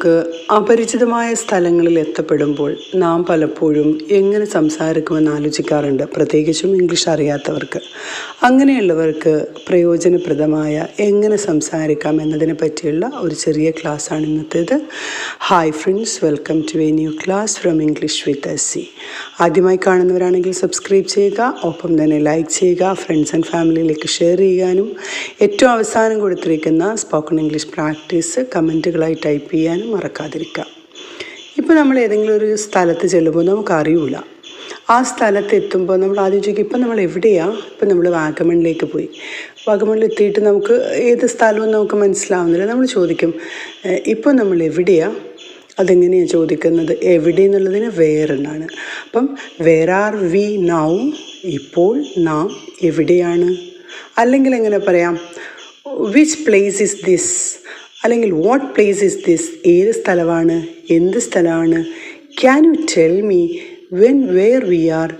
നമുക്ക് അപരിചിതമായ സ്ഥലങ്ങളിൽ എത്തപ്പെടുമ്പോൾ നാം പലപ്പോഴും എങ്ങനെ സംസാരിക്കുമെന്ന് ആലോചിക്കാറുണ്ട്. പ്രത്യേകിച്ചും ഇംഗ്ലീഷ് അറിയാത്തവർക്ക്. അങ്ങനെയുള്ളവർക്ക് പ്രയോജനപ്രദമായ എങ്ങനെ സംസാരിക്കാം എന്നതിനെ പറ്റിയുള്ള ഒരു ചെറിയ ക്ലാസ്സാണ് ഇന്നത്തേത്. Hi friends welcome to a new class from English with S C ആദ്യമായി കാണുന്നവരാണെങ്കിൽ സബ്സ്ക്രൈബ് ചെയ്യുക ഒപ്പം തന്നെ ലൈക്ക് ചെയ്യുക ഫ്രണ്ട്സ് ആൻഡ് ഫാമിലിയിലേക്ക് ഷെയർ ചെയ്യാനും ഏറ്റവും അവസാനം കൊടുത്തിരിക്കുന്ന സ്പോക്കൺ ഇംഗ്ലീഷ് പ്രാക്ടീസ് കമന്റുകളായി ടൈപ്പ് ചെയ്യാനും മറക്കാതിരിക്കുക ഇപ്പോൾ നമ്മൾ ഏതെങ്കിലും ഒരു സ്ഥലത്ത് ചെല്ലുമ്പോൾ നമുക്കറിയില്ല ആ സ്ഥലത്ത് എത്തുമ്പോൾ നമ്മൾ ആദ്യം ചോദിക്കും ഇപ്പം നമ്മൾ എവിടെയാണ് ഇപ്പം നമ്മൾ വാഗമണിലേക്ക് പോയി. വാഗമണിൽ എത്തിയിട്ട് നമുക്ക് ഏത് സ്ഥലവും നമുക്ക് മനസ്സിലാവുന്നില്ല. നമ്മൾ ചോദിക്കും "ഏഹ്, ഇപ്പോൾ നമ്മൾ എവിടെയാണ് അതെങ്ങനെയാണ് ചോദിക്കുന്നത്? എവിടെ? എന്നുള്ളതിന് വേറെന്നാണ് അപ്പം വേർ ആർ വി നൗ ഇപ്പോൾ നാം എവിടെയാണ്? അല്ലെങ്കിൽ എങ്ങനെ പറയാം വിച്ച് പ്ലേസ് ഇസ് ദിസ് അല്ലെങ്കിൽ വാട്ട് പ്ലേസ് ഇസ് ദിസ് ഏത് സ്ഥലമാണ്? എന്ത് സ്ഥലമാണ്? Can you tell me when where we are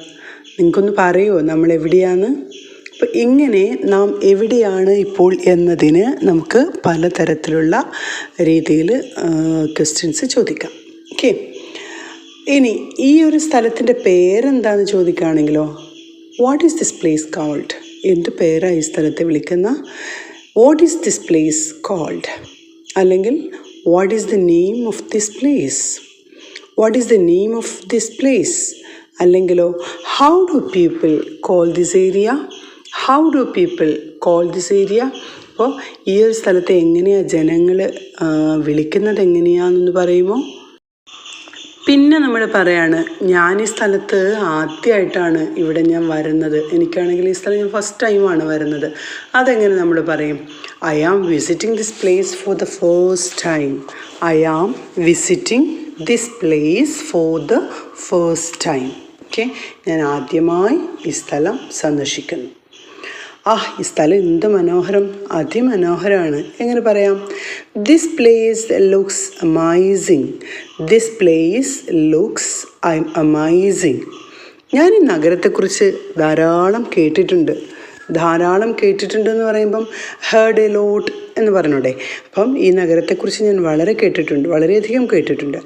നിങ്ങൾക്കൊന്ന് പറയുമോ നമ്മൾ എവിടെയാണ്? അപ്പോൾ ഇങ്ങനെ നാം എവിടെയാണ് ഇപ്പോൾ എന്നതിന് നമുക്ക് പലതരത്തിലുള്ള രീതിയിൽ ക്വസ്റ്റ്യൻസ് ചോദിക്കാം. ഓക്കെ ഇനി ഈ ഒരു സ്ഥലത്തിന്റെ പേരെന്താണെന്ന് ചോദിക്കുകയാണെങ്കിലോ what is this place called എന്ത് പേരാണ് ഈ സ്ഥലത്തെ വിളിക്കുന്ന? What is this place called അല്ലെങ്കിൽ what is the name of this place what is the name of this place അല്ലെങ്കിലോ how do people call this area how do people call this area അപ്പോൾ ഈ ഒരു സ്ഥലത്തെ എങ്ങനെയാണ് ജനങ്ങൾ വിളിക്കുന്നത് എങ്ങനെയാണെന്ന് പറയുമോ? പിന്നെ നമ്മൾ പറയാണ് ഞാൻ ഈ സ്ഥലത്ത് ആദ്യമായിട്ടാണ് ഇവിടെ ഞാൻ വരുന്നത്. എനിക്കാണെങ്കിൽ ഈ സ്ഥലം ഞാൻ ഫസ്റ്റ് ടൈമാണ് വരുന്നത്. അതെങ്ങനെ നമ്മൾ പറയും? I am visiting this place for the first time I am visiting this place for the first time okay ഞാൻ ആദ്യമായി ഈ സ്ഥലം സന്ദർശിക്കുന്നു. ആ ഈ സ്ഥലം എന്ത് മനോഹരം? അതിമനോഹരമാണ്. എങ്ങനെ പറയാം? This place looks amazing this place looks I amazing ഞാൻ ഈ നഗരത്തെക്കുറിച്ച് ധാരാളം കേട്ടിട്ടുണ്ട്. ധാരാളം കേട്ടിട്ടുണ്ട് എന്ന് പറയുമ്പം ഹേർഡ് എ ലോട്ട് എന്ന് പറഞ്ഞൂടെ അപ്പം ഈ നഗരത്തെക്കുറിച്ച് ഞാൻ വളരെ കേട്ടിട്ടുണ്ട് വളരെയധികം കേട്ടിട്ടുണ്ട്.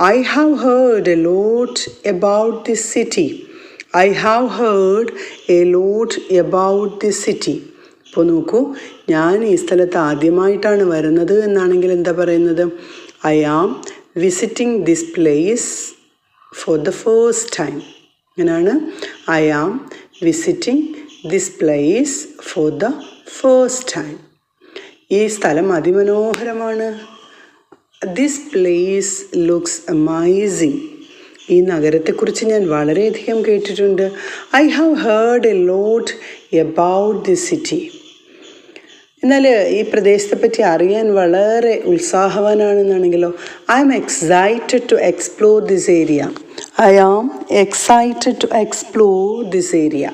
I have heard a lot about this city I have heard a lot about this city ഇപ്പോൾ നോക്കൂ ഞാൻ ഈ സ്ഥലത്ത് ആദ്യമായിട്ടാണ് വരുന്നത് എന്നാണെങ്കിൽ എന്താ പറയുന്നത്? I am visiting this place for the first time അങ്ങനെയാണ് I am visiting this place for the first time ഈ സ്ഥലം അതിമനോഹരമാണ്. ദിസ് പ്ലേസ് ലുക്സ് അമൈസിങ് ഈ നഗരത്തെക്കുറിച്ച് ഞാൻ വളരെയധികം കേട്ടിട്ടുണ്ട്. I have heard a lot about the city എന്നാൽ ഈ പ്രദേശത്തെ പറ്റി അറിയാൻ വളരെ ഉത്സാഹവാനാണെന്നാണെങ്കിലോ I am excited to explore this area I am excited to explore this area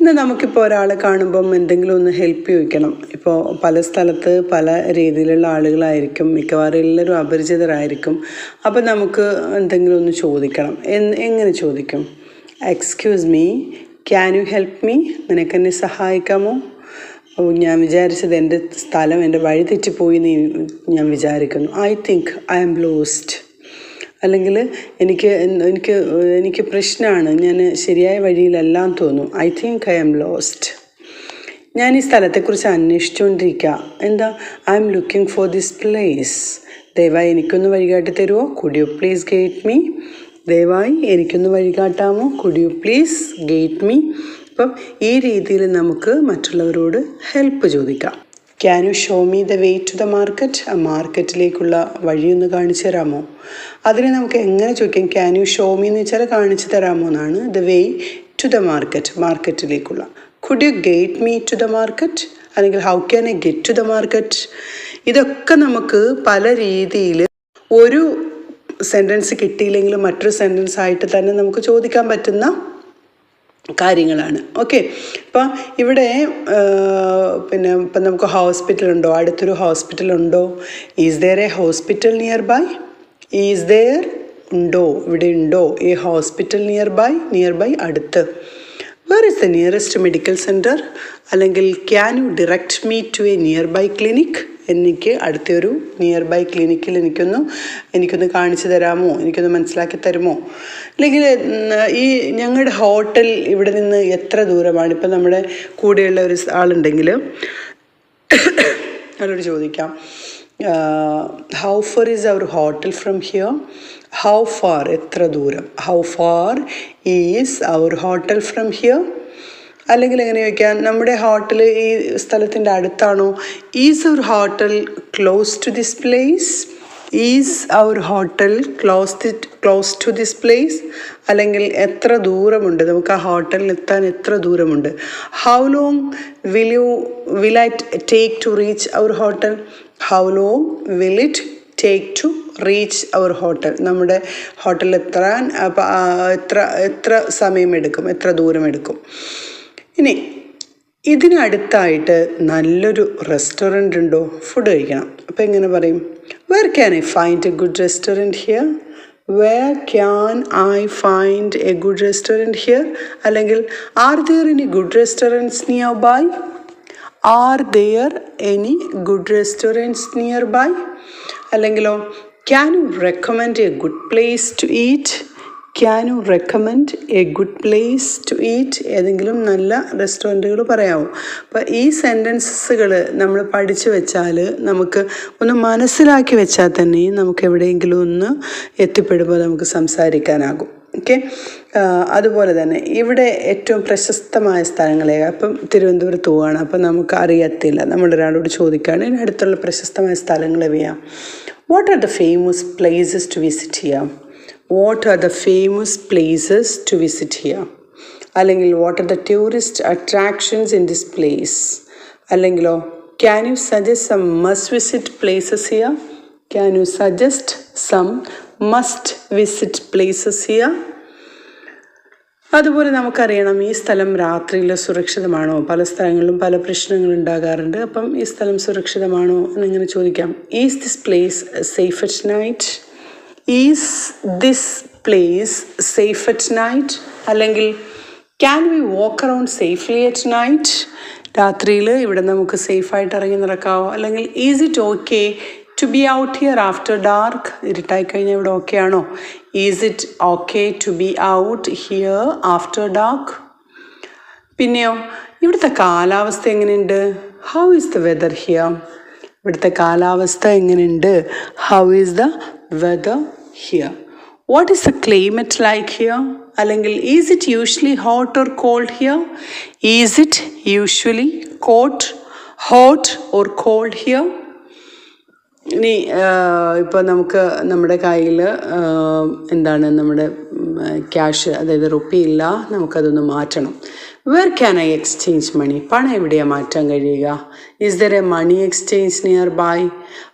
ഇന്ന് നമുക്കിപ്പോൾ ഒരാളെ കാണുമ്പം എന്തെങ്കിലും ഒന്ന് ഹെൽപ്പ് ചോദിക്കണം. ഇപ്പോൾ പല സ്ഥലത്ത് പല രീതിയിലുള്ള ആളുകളായിരിക്കും മിക്കവാറും എല്ലാവരും അപരിചിതരായിരിക്കും. അപ്പം നമുക്ക് എന്തെങ്കിലും ഒന്ന് ചോദിക്കണം. എങ്ങനെ ചോദിക്കും? Excuse me can you help me നിനക്കെന്നെ സഹായിക്കാമോ? ഞാൻ വിചാരിച്ചത് എന്റെ സ്ഥലം എന്റെ വഴി തെറ്റിപ്പോയി എന്ന് ഞാൻ വിചാരിക്കുന്നു. I think I am lost അല്ലെങ്കിൽ എനിക്ക് എനിക്ക് എനിക്ക് പ്രശ്നമാണ്. ഞാൻ ശരിയായ വഴിയിലെല്ലാം തോന്നും I think I am lost ഞാൻ ഈ സ്ഥലത്തെക്കുറിച്ച് അന്വേഷിച്ചുകൊണ്ടിരിക്കുക എന്താ? I am looking for this place ദയവായി എനിക്കൊന്ന് വഴികാട്ടി തരുമോ could you please guide me ദയവായി എനിക്കൊന്ന് വഴികാട്ടാമോ? Could you please guide me അപ്പം ഈ രീതിയിൽ നമുക്ക് മറ്റുള്ളവരോട് ഹെൽപ്പ് ചോദിക്കാം. Can you show me the way to the market ആ മാർക്കറ്റിലേക്കുള്ള വഴിയൊന്ന് കാണിച്ചു തരാമോ? അതിനെ നമുക്ക് എങ്ങനെ ചോദിക്കാം? ക്യാൻ യു ഷോ മീ എന്ന് വെച്ചാൽ കാണിച്ചു തരാമോ എന്നാണ്. The way to the market മാർക്കറ്റിലേക്കുള്ള. Could you guide me to the market അല്ലെങ്കിൽ how can I get to the market ഇതൊക്കെ നമുക്ക് പല രീതിയിൽ ഒരു സെന്റൻസ് കിട്ടിയില്ലെങ്കിലും മറ്റൊരു സെന്റൻസ് ആയിട്ട് തന്നെ നമുക്ക് ചോദിക്കാൻ പറ്റുന്ന കാര്യങ്ങളാണ്. ഓക്കെ അപ്പം ഇവിടെ പിന്നെ ഇപ്പം നമുക്ക് ഹോസ്പിറ്റൽ ഉണ്ടോ? അടുത്തൊരു ഹോസ്പിറ്റൽ ഉണ്ടോ? Is there a hospital nearby is there ഉണ്ടോ? ഇവിടെ ഉണ്ടോ? ഈ hospital nearby nearby അടുത്ത്. Where is the nearest medical centre അല്ലെങ്കിൽ can you direct me to a nearby clinic എനിക്ക് അടുത്തൊരു നിയർ ബൈ ക്ലിനിക്കിൽ എനിക്കൊന്ന് എനിക്കൊന്ന് കാണിച്ചു തരാമോ? എനിക്കൊന്ന് മനസ്സിലാക്കി തരുമോ? അല്ലെങ്കിൽ ഈ ഞങ്ങളുടെ ഹോട്ടൽ ഇവിടെ നിന്ന് എത്ര ദൂരമാണ്? ഇപ്പം നമ്മുടെ കൂടെയുള്ള ഒരു ആളുണ്ടെങ്കിൽ അവരോട് ചോദിക്കാം. How far is our hotel from here how far എത്ര ദൂരം? How far is our hotel from here അല്ലെങ്കിൽ എങ്ങനെ ചോദിക്കാം നമ്മുടെ ഹോട്ടൽ ഈ സ്ഥലത്തിന്റെ അടുത്താണോ? Is our hotel close to this place is our hotel close close to this place അല്ലെങ്കിൽ എത്ര ദൂരമുണ്ട്? നമുക്ക് ആ ഹോട്ടലിൽ എത്താൻ എത്ര ദൂരമുണ്ട്? How long will you will I take to reach our hotel how long will it take to reach our hotel നമ്മുടെ ഹോട്ടലിൽ എത്താൻ അപ്പം എത്ര എത്ര സമയമെടുക്കും എത്ര ദൂരമെടുക്കും ഇനി ഇതിനടുത്തായിട്ട് നല്ലൊരു റെസ്റ്റോറന്റ് ഉണ്ടോ ഫുഡ് കഴിക്കണം. അപ്പോൾ എങ്ങനെ പറയും? Where can I find a good restaurant here where can I find a good restaurant here അല്ലെങ്കിൽ are there any good restaurants nearby are there any good restaurants nearby അല്ലെങ്കിലോ can you recommend a good place to eat can you recommend a good place to eat ഏതെങ്കിലും നല്ല റെസ്റ്റോറന്റുകൾ പറയാമോ? അപ്പോൾ ഈ സെന്റൻസസുകൾ നമ്മൾ പഠിച്ചു വെച്ചാൽ നമുക്ക് ഒന്ന് മനസ്സിലാക്കി വെച്ചാൽ തന്നെ നമുക്ക് എവിടെയെങ്കിലും ഒന്ന് എത്തിപ്പെടുമ്പോൾ നമുക്ക് സംസാരിക്കാനാകും. ഓക്കെ? അതുപോലെ തന്നെ ഇവിടെ ഏറ്റവും പ്രശസ്തമായ സ്ഥലങ്ങളെ അപ്പം തിരുവനന്തപുരത്ത് പോവുകയാണ്. അപ്പം നമുക്ക് അറിയത്തില്ല. നമ്മളൊരാളോട് ചോദിക്കുകയാണ് ഇതിനടുത്തുള്ള പ്രശസ്തമായ സ്ഥലങ്ങൾ എവിയാം what are the famous places to visit ചെയ്യാം what are the famous places to visit here അല്ലെങ്കിൽ what are the tourist attractions in this place അല്ലെങ്കിലോ can you suggest some must visit places here can you suggest some must visit places here അതുപോലെ നമുക്കറിയണം ഈ സ്ഥലം രാത്രിയിൽ സുരക്ഷിതമാണോ? പല സ്ഥലങ്ങളിലും പല പ്രശ്നങ്ങൾ ഉണ്ടാകാറുണ്ട്. അപ്പം ഈ സ്ഥലം സുരക്ഷിതമാണോ എന്നിങ്ങനെ ചോദിക്കാം. Is this place safe at night is this place safe at night അല്ലെങ്കിൽ can we walk around safely at night രാത്രിയിൽ ഇവിടെ നമുക്ക് സേഫായിട്ട് ഇറങ്ങി നടക്കാവോ? അല്ലെങ്കിൽ is it okay to be out here after dark ഇരുട്ടായി കഴിഞ്ഞാൽ ഇവിടെ ഓക്കെ ആണോ? Is it okay to be out here after dark പിന്നെയോ ഇവിടുത്തെ കാലാവസ്ഥ എങ്ങനെയുണ്ട്? How is the weather here ഇവിടുത്തെ കാലാവസ്ഥ എങ്ങനെയുണ്ട്? How is the weather here what is the climate like here അല്ലെങ്കിൽ is it usually hot or cold here is it usually cot hot or cold here ഇനി ഇപ്പോൾ നമുക്ക് നമ്മുടെ കയ്യിൽ എന്താണ് നമ്മുടെ ക്യാഷ് അതായത് റുപ്പി ഇല്ല നമുക്കതൊന്ന് മാറ്റണം. Where can I exchange money പണം എവിടെയാണ് മാറ്റാൻ കഴിയുക? Is there a money exchange nearby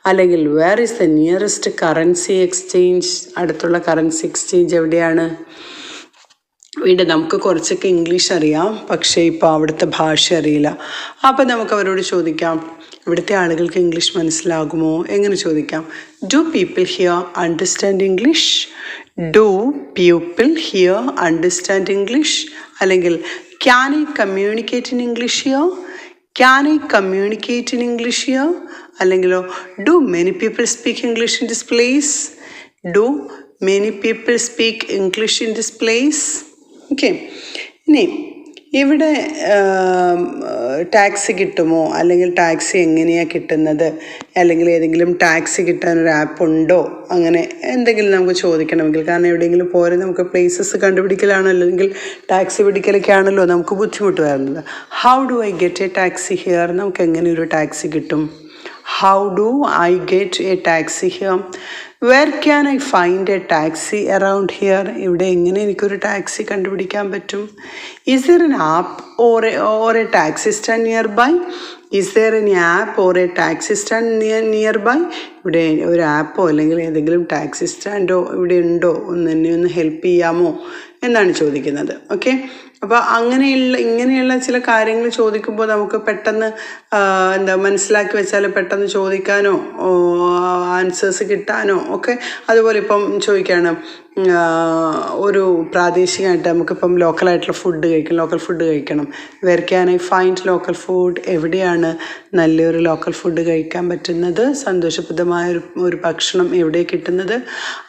അല്ലെങ്കിൽ where is the nearest currency exchange അടുത്തുള്ള കറൻസി എക്സ്ചേഞ്ച് എവിടെയാണ്? വീണ്ടും നമുക്ക് കുറച്ചൊക്കെ ഇംഗ്ലീഷ് അറിയാം. പക്ഷേ ഇപ്പോൾ അവിടുത്തെ ഭാഷ അറിയില്ല. അപ്പം നമുക്ക് അവരോട് ചോദിക്കാം. ഇവിടുത്തെ ആളുകൾക്ക് ഇംഗ്ലീഷ് മനസ്സിലാകുമോ? എങ്ങനെ ചോദിക്കാം? Do people here understand English do people here understand English അല്ലെങ്കിൽ ക്യാൻ ഐ കമ്മ്യൂണിക്കേറ്റ് ഇൻ ഇംഗ്ലീഷിയോ ക്യാൻ ഐ കമ്മ്യൂണിക്കേറ്റ് ഇൻ ഇംഗ്ലീഷിയോ അല്ലെങ്കിലോ do many people speak English in this place do many people speak English in this place okay ഇനി ഇവിടെ taxi കിട്ടുമോ? അല്ലെങ്കിൽ taxi എങ്ങനെയാണ് കിട്ടുന്നത്? അല്ലെങ്കിൽ ഏതെങ്കിലും ടാക്സി കിട്ടാൻ ഒരു ആപ്പ് ഉണ്ടോ? അങ്ങനെ എന്തെങ്കിലും നമുക്ക് ചോദിക്കണമെങ്കിൽ കാരണം എവിടെയെങ്കിലും പോരെ നമുക്ക് പ്ലേസസ് കണ്ടുപിടിക്കലാണോ അല്ലെങ്കിൽ ടാക്സി പിടിക്കലൊക്കെ ആണല്ലോ നമുക്ക് ബുദ്ധിമുട്ട് വരുന്നത്. How do I get a taxi here നമുക്ക് എങ്ങനെ ഒരു ടാക്സി കിട്ടും? How do I get a taxi here where can I find a taxi around here ഇവിടെ എങ്ങനെ എനിക്കൊരു ടാക്സി കണ്ടുപിടിക്കാൻ പറ്റും? Is there an app or or a taxi stand nearby is there an app or a taxi stand near nearby ഇവിടെ ഒരു ആപ്പോ അല്ലെങ്കിൽ ഏതെങ്കിലും ടാക്സി സ്റ്റാൻഡോ ഇവിടെ ഉണ്ടോ? ഒന്ന് എന്നെ ഒന്ന് ഹെൽപ്പ് ചെയ്യാമോ? എന്നാണ് ചോദിക്കുന്നത്. ഓക്കെ അപ്പോൾ അങ്ങനെയുള്ള ഇങ്ങനെയുള്ള ചില കാര്യങ്ങൾ ചോദിക്കുമ്പോൾ നമുക്ക് പെട്ടെന്ന് എന്താ മനസ്സിലാക്കി വെച്ചാൽ പെട്ടെന്ന് ചോദിക്കാനോ ആൻസേഴ്സ് കിട്ടാനോ ഒക്കെ അതുപോലെ ഇപ്പം ചോദിക്കുകയാണ് ഒരു പ്രാദേശികമായിട്ട് നമുക്കിപ്പം ലോക്കലായിട്ടുള്ള ഫുഡ് കഴിക്കണം ലോക്കൽ ഫുഡ് കഴിക്കണം. Where can I find local food എവിടെയാണ് നല്ലൊരു ലോക്കൽ ഫുഡ് കഴിക്കാൻ പറ്റുന്നത് സന്തോഷപ്രദമായ ഒരു ഒരു ഭക്ഷണം എവിടെ കിട്ടുന്നത്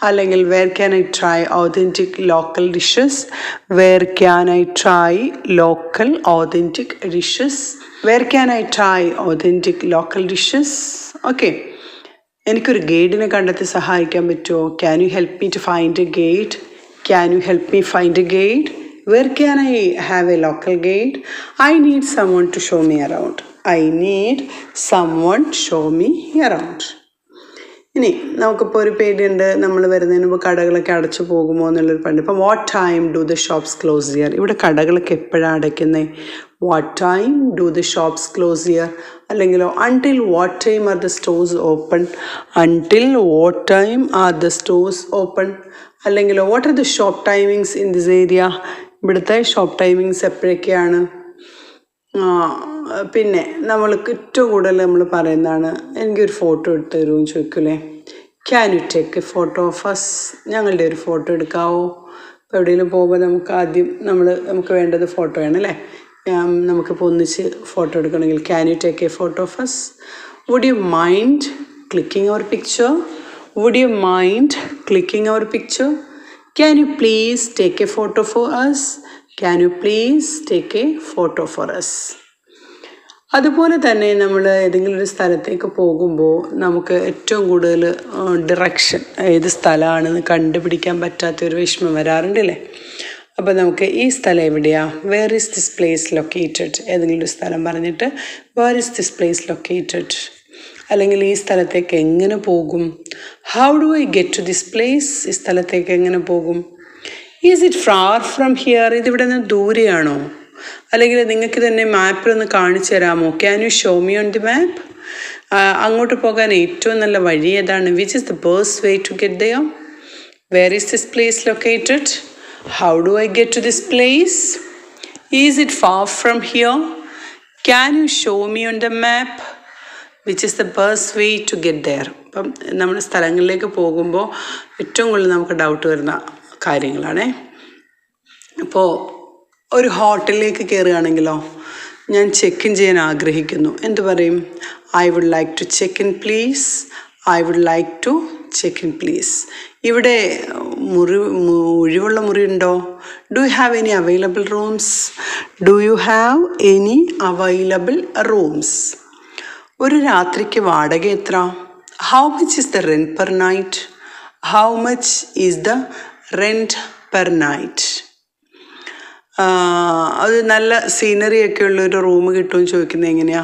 അല്ലെങ്കിൽ where can I try authentic local dishes where can I try local authentic dishes where can I try authentic local dishes okay എനിക്കൊരു ഗൈഡിനെ കണ്ടെത്തി സഹായിക്കാൻ പറ്റുമോ? Can you help me to find a guide can you help me find a guide where can I have a local guide I need someone to show me around I need someone show me around ഇനി നമുക്കിപ്പോൾ ഒരു പേടിയുണ്ട്. നമ്മൾ വരുന്നതിന് മുമ്പ് കടകളൊക്കെ അടച്ചു പോകുമോ എന്നുള്ളൊരു പണ്ട്. ഇപ്പം what time do the shops close ചെയ്യാർ ഇവിടെ കടകളൊക്കെ എപ്പോഴാണ് അടയ്ക്കുന്നത് what time do the shops close ചെയ്യാർ അല്ലെങ്കിലോ until what time are the stores open until what time are the stores open അല്ലെങ്കിലോ what are the shop timings in this area ഇവിടുത്തെ shop timings എപ്പോഴൊക്കെയാണ്? പിന്നെ നമ്മൾക്ക് ഏറ്റവും കൂടുതൽ നമ്മൾ പറയുന്നതാണ് എനിക്കൊരു ഫോട്ടോ എടുത്ത് തരുമെന്ന് ചോദിക്കൂലേ? Can you take a photo us ഞങ്ങളുടെ ഒരു ഫോട്ടോ എടുക്കാവോ? ഇപ്പോൾ എവിടെയെങ്കിലും പോകുമ്പോൾ നമുക്ക് ആദ്യം നമ്മൾ നമുക്ക് വേണ്ടത് ഫോട്ടോയാണ് അല്ലേ? നമുക്ക് ഒന്നിച്ച് ഫോട്ടോ എടുക്കണമെങ്കിൽ can you take a photo of us would you mind clicking our picture would you mind clicking our picture can you please take a photo for us can you please take a photo for us അതുപോലെ തന്നെ നമ്മൾ ഏതെങ്കിലും ഒരു സ്ഥലത്തേക്ക് പോകുമ്പോൾ നമുക്ക് ഏറ്റവും കൂടുതൽ ഡിറക്ഷൻ ഏത് സ്ഥലമാണെന്ന് കണ്ടുപിടിക്കാൻ പറ്റാത്ത ഒരു വിഷമം വരാറുണ്ടല്ലേ? അപ്പോൾ നമുക്ക് ഈ സ്ഥലം എവിടെയാ? Where is this place located ഏതെങ്കിലും ഒരു സ്ഥലം പറഞ്ഞിട്ട് where is this place located അല്ലെങ്കിൽ ഈ സ്ഥലത്തേക്ക് എങ്ങനെ പോകും? How do I get to this place ഈ സ്ഥലത്തേക്ക് എങ്ങനെ പോകും? Is it far from here ഇതിവിടെ നിന്ന് ദൂരെയാണോ? അല്ലെങ്കിൽ നിങ്ങൾക്ക് തന്നെ മാപ്പിലൊന്ന് കാണിച്ചു തരാമോ? Can you show me on the map അങ്ങോട്ട് പോകാൻ ഏറ്റവും നല്ല വഴി ഏതാണ്? വിച്ച് ഇസ് ദ ബേഴ്സ് way to get ദയോ where is this place located how do I get to this place is it far from here can you show me on the map which is the birds way to get there അപ്പം നമ്മൾ സ്ഥലങ്ങളിലേക്ക് പോകുമ്പോൾ ഏറ്റവും കൂടുതൽ നമുക്ക് doubt വരുന്ന കാര്യങ്ങളാണേ. ഇപ്പോൾ ഒരു ഹോട്ടലിലേക്ക് കയറുകയാണെങ്കിലോ ഞാൻ ചെക്ക് ഇൻ ചെയ്യാൻ ആഗ്രഹിക്കുന്നു. എന്ത് പറയും? I would like to check in please I would like to check in please ഇവിടെ മുറി ഒഴിവുള്ള മുറി ഉണ്ടോ do you have any available rooms do you have any available rooms ഒരു രാത്രിക്ക് വാടക എത്ര? How much is the rent per night how much is the rent per night അത് നല്ല സീനറി ഒക്കെ ഉള്ള ഒരു റൂം കിട്ടുമെന്ന് ചോദിക്കുന്നത് എങ്ങനെയാ?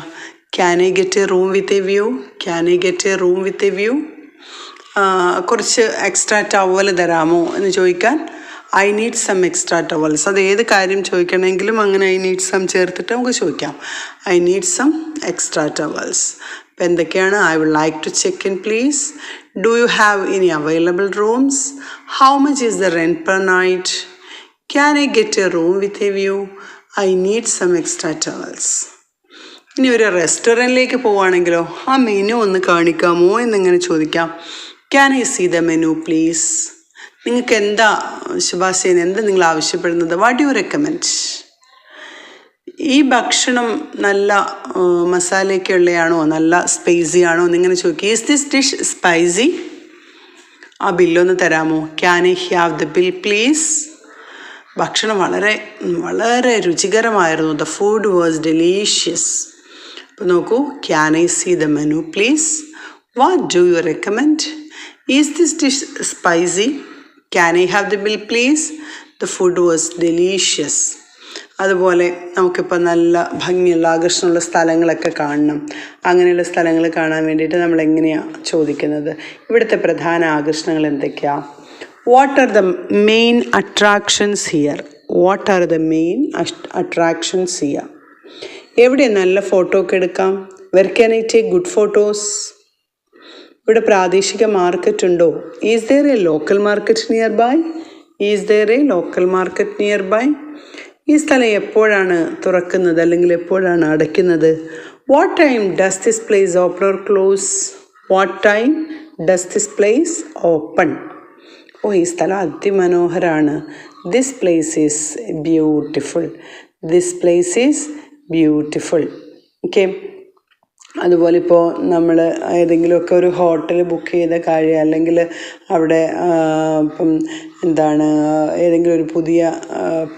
Can I get a room with a view can I get a room with a view കുറച്ച് extra towel തരാമോ എന്ന് ചോദിക്കാൻ I need some extra towels അത് ഏത് കാര്യം ചോദിക്കണമെങ്കിലും അങ്ങനെ ഐ നീഡ് സം ചേർത്തിട്ട് നമുക്ക് ചോദിക്കാം. I need some extra towels അപ്പം എന്തൊക്കെയാണ്? I would like to check in please do you have any available rooms how much is the rent per night can I get a room with a view I need some extra towels ഇനി ഒരു റെസ്റ്റോറന്റിലേക്ക് പോവുകയാണെങ്കിലോ ആ menu ഒന്ന് കാണിക്കാമോ എന്നിങ്ങനെ ചോദിക്കാം. Can I see the menu please നിങ്ങൾക്ക് എന്താ ശുഭാശയൻ എന്താ നിങ്ങൾ ആവശ്യപ്പെടുന്നത്? വാട്ട് യു റെക്കമെൻഡ് ഈ ഭക്ഷണം നല്ല മസാലയൊക്കെ ഉള്ളതാണോ നല്ല സ്പൈസി ആണോ? എന്നിങ്ങനെ ചോദിക്കുക ഈസ് ദിസ് ഡിഷ് സ്പൈസി ആ ബില്ലൊന്ന് തരാമോ? Can I have the bill please ഭക്ഷണം വളരെ വളരെ രുചികരമായിരുന്നു. ദ ഫുഡ് വാസ് ഡെലീഷ്യസ് അപ്പോൾ നോക്കൂ can I see the menu please what do you recommend is this dish spicy can I have the bill please the food was delicious അതുപോലെ നമുക്കിപ്പോൾ നല്ല ഭംഗിയുള്ള ആകർഷണമുള്ള സ്ഥലങ്ങളൊക്കെ കാണണം. അങ്ങനെയുള്ള സ്ഥലങ്ങൾ കാണാൻ വേണ്ടിയിട്ട് നമ്മൾ എങ്ങനെയാണ് ചോദിക്കുന്നത്? ഇവിടുത്തെ പ്രധാന ആകർഷണങ്ങൾ എന്തൊക്കെയാണ് what are the main attractions here what are the main attractions here എവിടെ നല്ല ഫോട്ടോ ഒക്കെ എടുക്കാം? Where can I take good photos ഇവിടെ പ്രാദേശിക മാർക്കറ്റ് ഉണ്ടോ? Is there a local market nearby is there a local market nearby ഈ സ്ഥലം എപ്പോഴാണ് തുറക്കുന്നത്? അല്ലെങ്കിൽ എപ്പോഴാണ് അടയ്ക്കുന്നത്? What time does this place open or close what time does this place open or ഈ സ്ഥലം അതിമനോഹരമാണ് this place is beautiful this place is beautiful okay അതുപോലെ ഇപ്പോൾ നമ്മൾ ഏതെങ്കിലുമൊക്കെ ഒരു ഹോട്ടൽ ബുക്ക് ചെയ്ത കാര്യം അല്ലെങ്കിൽ അവിടെ ഇപ്പം എന്താണ് ഏതെങ്കിലും ഒരു പുതിയ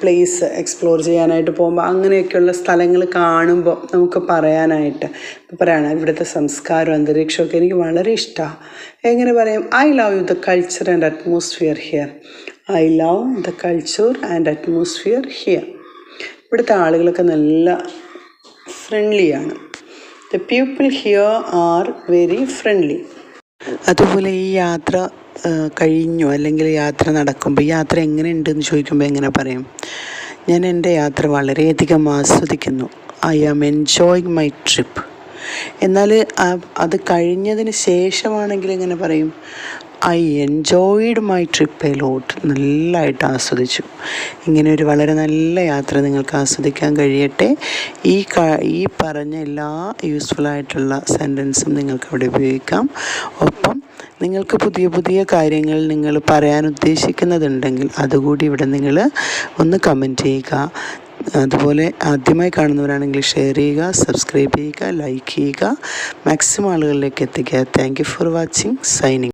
പ്ലേസ് എക്സ്പ്ലോർ ചെയ്യാനായിട്ട് പോകുമ്പോൾ അങ്ങനെയൊക്കെയുള്ള സ്ഥലങ്ങൾ കാണുമ്പോൾ നമുക്ക് പറയാനായിട്ട് പറയണം ഇവിടുത്തെ സംസ്കാരം അന്തരീക്ഷമൊക്കെ എനിക്ക് വളരെ ഇഷ്ടമാണ് എങ്ങനെ പറയും? I love you the culture and atmosphere here I love the culture and atmosphere here ഇവിടുത്തെ ആളുകളൊക്കെ നല്ല ഫ്രണ്ട്ലിയാണ് the people here are very friendly അതുപോലെ ഈ യാത്ര കഴിഞ്ഞു. അല്ലെങ്കിൽ യാത്ര നടക്കുമ്പോൾ യാത്ര എങ്ങനെയുണ്ടെന്ന് ചോദിക്കുമ്പോൾ എങ്ങനെ പറയും? ഞാൻ എന്റെ യാത്ര വളരെയധികം ആസ്വദിക്കുന്നു. I am enjoying my trip എന്നാൽ അത് കഴിഞ്ഞതിന് ശേഷമാണെങ്കിൽ എങ്ങനെ പറയും? I enjoyed my trip a lot നല്ലതായിട്ട് ആസ്വദിച്ചു. ഇങ്ങനെ ഒരു വളരെ നല്ല യാത്ര നിങ്ങൾക്ക് ആസ്വദിക്കാൻ കഴിയട്ടെ. ഈ ക ഈ പറഞ്ഞ എല്ലാ യൂസ്ഫുള്ളായിട്ടുള്ള സെന്റൻസും നിങ്ങൾക്ക് അവിടെ ഉപയോഗിക്കാം. ഒപ്പം നിങ്ങൾക്ക് പുതിയ പുതിയ കാര്യങ്ങൾ നിങ്ങൾ പറയാൻ ഉദ്ദേശിക്കുന്നതുണ്ടെങ്കിൽ അതുകൂടി ഇവിടെ നിങ്ങൾ ഒന്ന് കമന്റ് ചെയ്യുക. അതുപോലെ ആദ്യമായി കാണുന്നവരാണെങ്കിൽ ഷെയർ ചെയ്യുക സബ്സ്ക്രൈബ് ചെയ്യുക ലൈക്ക് ചെയ്യുക. മാക്സിമം ആളുകളിലേക്ക് എത്തിക്കുക. Thank you for watching signing